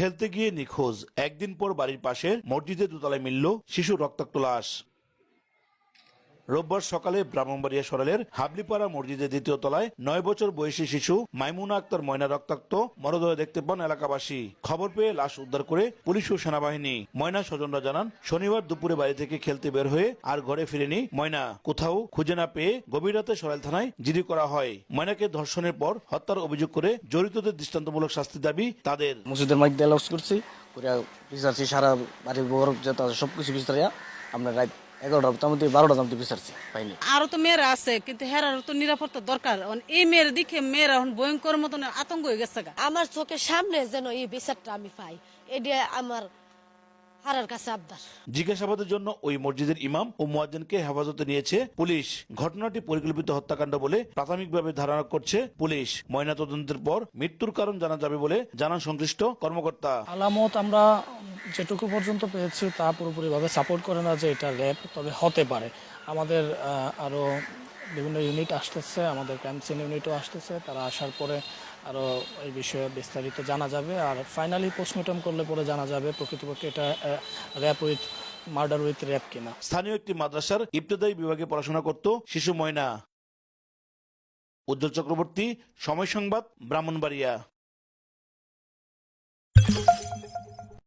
খেলতে গিয়ে নিখোঁজ। একদিন পর বাড়ির পাশের মসজিদের দোতলায় মিলল শিশু রক্তাক্ত লাশ। রোববার সকালে ব্রাহ্মণবাড়িয়া সরালের হাবলিপাড়া মসজিদের দ্বিতীয় তলায় নয় বছর বয়সী শিশু মাইমুনা আক্তার ময়না রক্তাক্ত মরদেহ দেখতে পান এলাকাবাসী। খবর পেয়ে লাশ উদ্ধার করে পুলিশ ও সেনাবাহিনী। ময়না স্বজনরা জানান, শনিবার দুপুরে বাড়ি থেকে খেলতে বের হয়ে আর ঘরে ফিরেনি ময়না। কোথাও খুঁজে না পেয়ে গভীর রাতে সরাইল থানায় জিডি করা হয়। ময়নাকে ধর্ষণের পর হত্যার অভিযোগ করে জড়িতদের দৃষ্টান্তমূলক শাস্তি দাবি তাদের। মসজিদের মধ্যে লস করছি সারা বাড়ির আছে বিচারিয়া আমরা রাত এগারোটা মধ্যে বারোটা মধ্যে বিচারছি পাইনি। আরও তো মেয়েরা আছে কিন্তু হেরারও তো নিরাপত্তা দরকার। এই মেয়ের দিকে মেয়েরা এখন ভয়ঙ্কর মতন আতঙ্ক হয়ে গেছে আমার চোখের সামনে যেন এই বিচারটা আমি পাই এটা আমার হারার কাছে আবদার। জিজ্ঞাসাবাদের জন্য ওই মসজিদের ইমাম ও মুয়াজ্জিনকে হেফাজতে নিয়েছে পুলিশ। ঘটনাটি পরিকল্পিত হত্যাকাণ্ড বলে প্রাথমিকভাবে ধারণা করছে পুলিশ। ময়নাতদন্তের পর মৃত্যুর কারণ জানা যাবে বলে জানান সংশ্লিষ্ট কর্মকর্তা। আলামত আমরা যেটুকু পর্যন্ত পেয়েছি তা পুরোপুরিভাবে সাপোর্ট করে না যে এটা র্যাপ তবে হতে পারে। আমাদের আরও বিভিন্ন ইউনিট আসতেছে, আমাদের ক্যাম্পসিন ইউনিটও আসতেছে। তারা আসার পরে আরও এই বিষয়ে বিস্তারিত জানা যাবে। আর ফাইনালি পোস্টমর্টম করলে পরে জানা যাবে প্রকৃতপক্ষে এটা rape with murder with rape কিনা। স্থানীয় একটি মাদ্রাসার ইবতদায়ী বিভাগে পড়াশোনা করত শিশু ময়না। উজ্জ্বল চক্রবর্তী, সময় সংবাদ, ব্রাহ্মণবাড়িয়া।